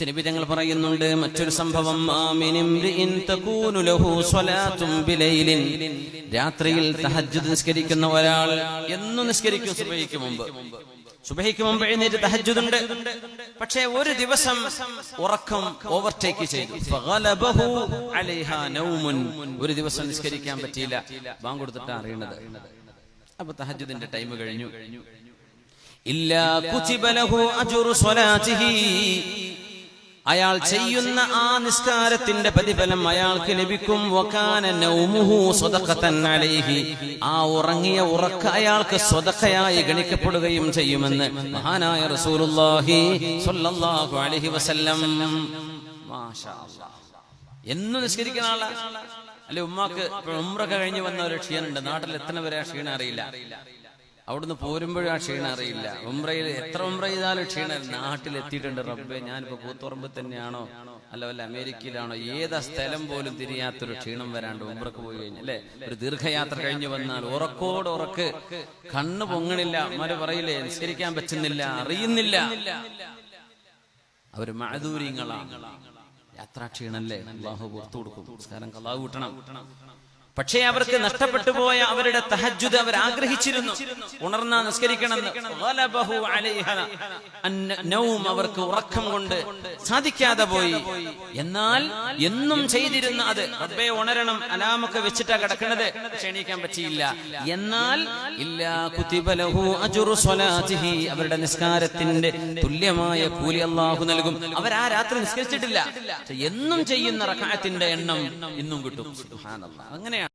തിരുവിധങ്ങൾ പറയുന്നുണ്ട് മറ്റൊരു സംഭവം രാത്രിയിൽ തഹജ്ജുദ് നിസ്കരിക്കുന്ന ഒരാൾ എന്നും നിസ്കരിക്കും സുബഹിക്ക് മുമ്പ്. സുബഹിക്ക് മുമ്പ് എഴുന്നേറ്റ് തഹജ്ജുദുണ്ട് പക്ഷേ ഒരു ദിവസം ഉറക്കം ഓവർടേക്ക് ചെയ്തു. ഒരു ദിവസം നിസ്കരിക്കാൻ പറ്റിയില്ല. ബാങ്ക് കൊടുത്തിട്ടാ അറിയണത് അപ്പൊ തഹജ്ജുദിന്റെ ടൈം കഴിഞ്ഞു. ഇല്ലാ അയാൾ ചെയ്യുന്ന ആ നിസ്കാരത്തിന്റെ പ്രതിഫലം അയാൾക്ക് ലഭിക്കും. ആ ഉറങ്ങിയ ഉറക്ക അയാൾക്ക് സ്വതക്കയായി ഗണിക്കപ്പെടുകയും ചെയ്യുമെന്ന് മഹാനായ റസൂലുള്ളാഹി സ്വല്ലല്ലാഹു അലൈഹി വസല്ലം. എന്നും നിസ്കരിക്കുന്ന ആളാ. അല്ലെ ഉമ്മാക്ക് ഉമ്രൊക്കെ കഴിഞ്ഞ് വന്ന ഒരു ക്ഷീണുണ്ട്. നാട്ടിൽ എത്ര വരെ ആ ക്ഷീണം അറിയില്ല. അവിടുന്ന് പോരുമ്പോഴും ആ ക്ഷീണം അറിയില്ല. ഉംറയിൽ എത്ര ഉംറ ചെയ്താലും ക്ഷീണം നാട്ടിൽ എത്തിയിട്ടുണ്ട് റബ്ബെ. ഞാനിപ്പോ കൂത്തുറമ്പ് തന്നെയാണോ? അല്ല വല്ല അമേരിക്കയിലാണോ? ഏതാ സ്ഥലം പോലും തിരിയാത്തൊരു ക്ഷീണം വരാണ്ട് ഉംറക്ക് പോയി കഴിഞ്ഞു. അല്ലെ? ഒരു ദീർഘയാത്ര കഴിഞ്ഞു വന്നാൽ ഉറക്കോട് ഉറക്ക് കണ്ണ് പൊങ്ങണില്ല. അമ്മര് പറയില്ലേ നിസ്കരിക്കാൻ പറ്റുന്നില്ല അറിയുന്നില്ല. അവർ മഴദൂര്യങ്ങളാണ് യാത്രാക്ഷീണല്ലേ? അള്ളാഹു പുറത്തു കൊടുക്കും. നമസ്കാരം കലാവ് കൂട്ടണം. പക്ഷേ അവർക്ക് നഷ്ടപ്പെട്ടു പോയ അവരുടെ തഹജ്ജുദ് അവർ ആഗ്രഹിച്ചിരുന്നു. ഉണർന്ന നിസ്കരിക്കണം അവർക്ക് ഉറക്കം കൊണ്ട് സാധിക്കാതെ പോയി. എന്നാൽ എന്നും ചെയ്തിരുന്ന അത് റബ്ബേ ഉണരണം അലാമൊക്കെ വെച്ചിട്ടാ കിടക്കുന്നത്. ക്ഷണിക്കാൻ പറ്റിയില്ല. എന്നാൽ ഇല്ലാ കുതിബ ലഹു അജ്റു സ്വലാത്തിഹി. അവരുടെ നിസ്കാരത്തിന്റെ തുല്യമായ കൂലി അല്ലാഹു നൽകും. അവർ ആ രാത്രി നിസ്കരിച്ചിട്ടില്ല. എന്നും ചെയ്യുന്ന റക്അത്തിന്റെ എണ്ണം ഇന്നും കിട്ടും. സുബ്ഹാനല്ലാഹ് അങ്ങനെയാണ്